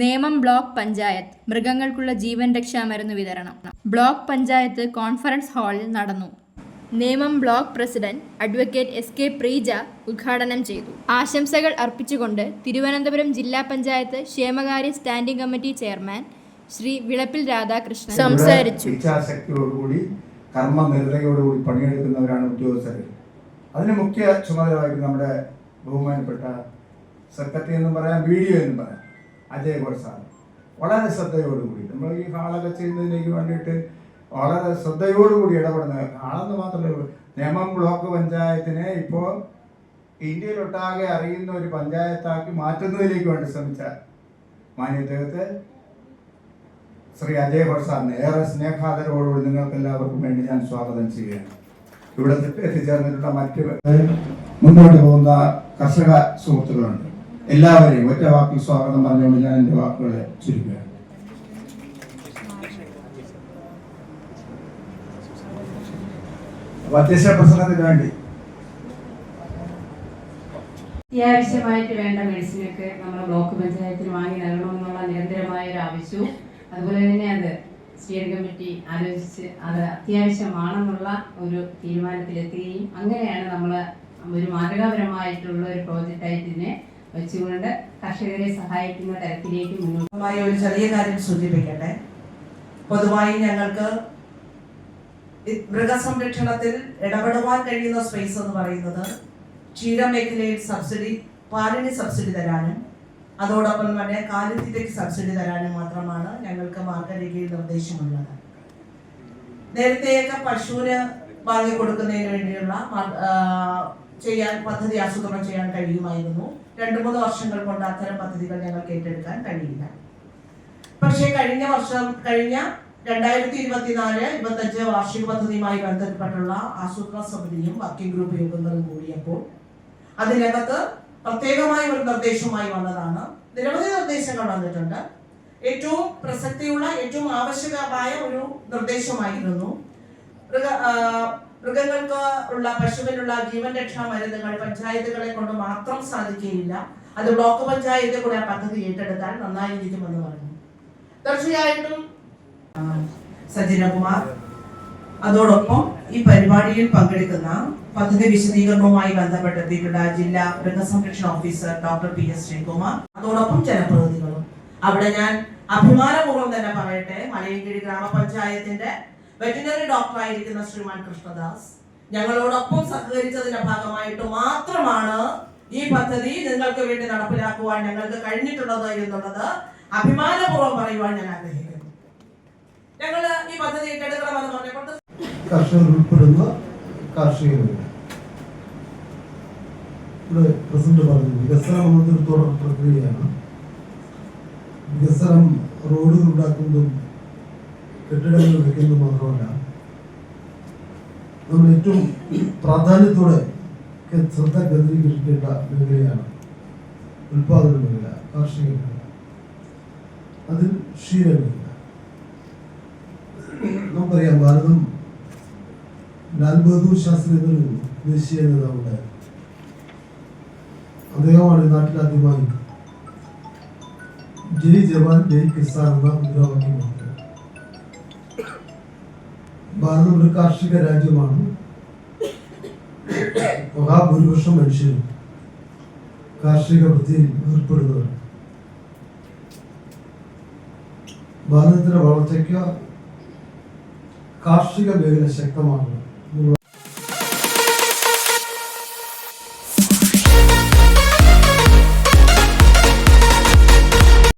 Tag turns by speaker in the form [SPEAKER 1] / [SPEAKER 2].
[SPEAKER 1] Nemom block panchayat മൃഗങ്ങൾക്കുള്ള ജീവൻ രക്ഷാ മരുന്ന് വിതരണം. ബ്ലോക്ക് പഞ്ചായത്ത് കോൺഫറൻസ് ഹാളിൽ നടന്നു. Nemam block president advocate S K Preeja ഉദ്ഘാടനം ചെയ്തു. ആശംസകൾ അർപ്പിച്ചുകൊണ്ട് തിരുവനന്തപുരം ജില്ലാ പഞ്ചായത്ത് ക്ഷേമകാര്യ standing committee chairman Shri Vilappil Radhakrishnan സംസാരിച്ചു.
[SPEAKER 2] ഇച്ഛാശക്തിയോടുകൂടി കർമ്മനിരതയോടുകൂടി പണിയെടുക്കുന്നവരാണ് ഉദ്യോഗസ്ഥർ. അതിന് മുഖ്യ ചുമതല വഹിക്കുന്ന നമ്മുടെ ബഹുമാനപ്പെട്ട സെക്രട്ടറി എന്നും പറയാം വീഡിയോ എന്നും പറയാം. അജയ് ഗോഡ് സാർ വളരെ ശ്രദ്ധയോടുകൂടി. നമ്മൾ ഈ ഹാളൊക്കെ ചെയ്യുന്നതിലേക്ക് വേണ്ടിയിട്ട് വളരെ ശ്രദ്ധയോടുകൂടി ഇടപെടുന്ന ഹാളെന്ന് മാത്രമല്ല നേമം ബ്ലോക്ക് പഞ്ചായത്തിനെ ഇപ്പോൾ ഇന്ത്യയിലൊട്ടാകെ അറിയുന്ന ഒരു പഞ്ചായത്താക്കി മാറ്റുന്നതിലേക്ക് വേണ്ടി ശ്രമിച്ച മാന്യദ്ദേഹത്തെ ശ്രീ അജയ് പ്രസാദിന് ഏറെ സ്നേഹാദരവോടുകൂടി നിങ്ങൾക്ക് എല്ലാവർക്കും വേണ്ടി ഞാൻ സ്വാഗതം ചെയ്യുകയാണ്. ഇവിടെ എത്തിച്ചേർന്നിട്ടുള്ള മറ്റ് മുന്നോട്ട് പോകുന്ന കർഷക സുഹൃത്തുക്കളുണ്ട്. എല്ലാവരെയും ഒറ്റ വാക്കിൽ സ്വാഗതം പറഞ്ഞുകൊണ്ട് ഞാൻ എന്റെ വാക്കുകളെ ചുരുക്കുകയാണ് പ്രസംഗത്തിന് വേണ്ടി.
[SPEAKER 3] അത്യാവശ്യമായിട്ട് വേണ്ട മെഡിസിനൊക്കെ നമ്മുടെ ബ്ലോക്ക് പഞ്ചായത്തിന് വാങ്ങി നൽകണമെന്നുള്ള നിരന്തരമായ ഒരു ആവശ്യവും അതുപോലെ തന്നെ അത് സ്റ്റിയറിംഗ് കമ്മിറ്റി ആലോചിച്ച് അത് അത്യാവശ്യമാണെന്നുള്ള ഒരു തീരുമാനത്തിലെത്തുകയും അങ്ങനെയാണ് നമ്മൾ ഒരു മാതൃകാപരമായിട്ടുള്ള ഒരു പ്രോജക്റ്റായിട്ട് ഇതിനെ വെച്ചുകൊണ്ട് കർഷകരെ സഹായിക്കുന്ന തരത്തിലേക്ക്
[SPEAKER 4] മുന്നോട്ടുമായി ഒരു ചെറിയ കാര്യം സൂചിപ്പിക്കട്ടെ. പൊതുവായി ഞങ്ങൾക്ക് മൃഗസംരക്ഷണത്തിൽ ഇടപെടുവാൻ കഴിയുന്ന സ്പേസ് എന്ന് പറയുന്നത് ക്ഷീരമേഖലയിൽ സബ്സിഡി പാലിന് സബ്സിഡി തരാനും അതോടൊപ്പം തന്നെ കാലിത്തീറ്റയ്ക്ക് സബ്സിഡി തരാനും മാത്രമാണ് ഞങ്ങൾക്ക് മാർഗരേഖയിൽ നിർദ്ദേശമുള്ളത്. നേരത്തെയൊക്കെ പശുവിന് വാങ്ങി കൊടുക്കുന്നതിന് വേണ്ടിയുള്ള ചെയ്യാൻ പദ്ധതി ആസൂത്രണം ചെയ്യാൻ കഴിയുമായിരുന്നു. രണ്ടു മൂന്ന് വർഷങ്ങൾ കൊണ്ട് അത്തരം പദ്ധതികൾ ഞങ്ങൾക്ക് ഏറ്റെടുക്കാൻ കഴിയില്ല. പക്ഷേ കഴിഞ്ഞ വർഷം കഴിഞ്ഞ രണ്ടായിരത്തി ഇരുപത്തിനാല് ഇരുപത്തഞ്ച് വാർഷിക പദ്ധതിയുമായി ബന്ധപ്പെട്ടുള്ള ആസൂത്രണ സമിതിയും വർക്കിംഗ് ഗ്രൂപ്പ് യോഗങ്ങളും കൂടിയപ്പോൾ അതിനകത്ത് പ്രത്യേകമായ ഒരു നിർദ്ദേശവുമായി വന്നതാണ്. നിരവധി നിർദ്ദേശങ്ങൾ വന്നിട്ടുണ്ട്. ഏറ്റവും പ്രസക്തിയുള്ള ഏറ്റവും ആവശ്യകമായ ഒരു നിർദ്ദേശമായിരുന്നു മൃഗ മൃഗങ്ങൾക്ക് ഉള്ള പശുവിനുള്ള ജീവൻ രക്ഷാ മരുന്നുകൾ പഞ്ചായത്തുകളെ കൊണ്ട് മാത്രം സാധിക്കുകയില്ല. അത് ബ്ലോക്ക് പഞ്ചായത്ത് കൂടെ ആ പദ്ധതി ഏറ്റെടുത്താൽ നന്നായിരിക്കുമെന്ന് പറഞ്ഞു. തീർച്ചയായിട്ടും സജിനകുമാർ അതോടൊപ്പം ഈ പരിപാടിയിൽ പങ്കെടുക്കുന്ന പദ്ധതി വിശദീകരണവുമായി ബന്ധപ്പെട്ടെത്തിയിട്ടുള്ള ജില്ലാ മൃഗസംരക്ഷണ officer doctor P S Sreekumar അതോടൊപ്പം ജനപ്രതിനിധികളും. അവിടെ ഞാൻ അഭിമാനപൂർവം തന്നെ പറയട്ടെ മലയങ്കിഴി ഗ്രാമപഞ്ചായത്തിന്റെ വെറ്റിനറി ഡോക്ടറായിരിക്കുന്ന ശ്രീമാൻ കൃഷ്ണദാസ് ഞങ്ങളോടൊപ്പം സഹകരിച്ചതിന്റെ ഭാഗമായിട്ട് മാത്രമാണ് ഈ പദ്ധതി നിങ്ങൾക്ക് വേണ്ടി നടപ്പിലാക്കുവാൻ ഞങ്ങൾക്ക് കഴിഞ്ഞിട്ടുള്ളത് എന്നുള്ളത് അഭിമാനപൂർവം പറയുവാൻ ഞാൻ ആഗ്രഹിക്കുന്നു. ഞങ്ങൾ ഈ പദ്ധതി ഏറ്റെടുക്കണമെന്ന് പറഞ്ഞപ്പോൾ
[SPEAKER 5] ഉൾപ്പെടുന്ന കാർഷിക പ്രക്രിയയാണ്. വികസനം റോഡുകൾ ഉണ്ടാക്കുന്നതും കെട്ടിടങ്ങൾ വയ്ക്കുന്നത് മാത്രമല്ല നമ്മൾ ഏറ്റവും പ്രാധാന്യത്തോടെ ശ്രദ്ധ കേന്ദ്രീകരിക്കേണ്ട മേഖലയാണ് ഉൽപാദന മേഖല കാർഷിക മേഖല. അതിൽ ക്ഷീരമേഖല നമുക്കറിയാം ഭാരതം ലാൽ ബഹദൂർ ശാസ്ത്രി ദേശീയ നേതാവുണ്ടായിരുന്നു അദ്ദേഹമാണ് നാട്ടിൽ ആദ്യമായി ജയ് ജവാൻ ജയ് കിസാൻ എന്ന മുദ്രാവാക്യം കൊടുത്തത് ഭാരതം ഒരു കാർഷിക രാജ്യമാണ്. മഹാഭൂരിപക്ഷം മനുഷ്യരും കാർഷിക വൃത്തിയിൽ ഏർപ്പെടുന്നവർ ഭാരതത്തിന്റെ വളർച്ചയ്ക്ക് കാർഷിക മേഖല ശക്തമാണ്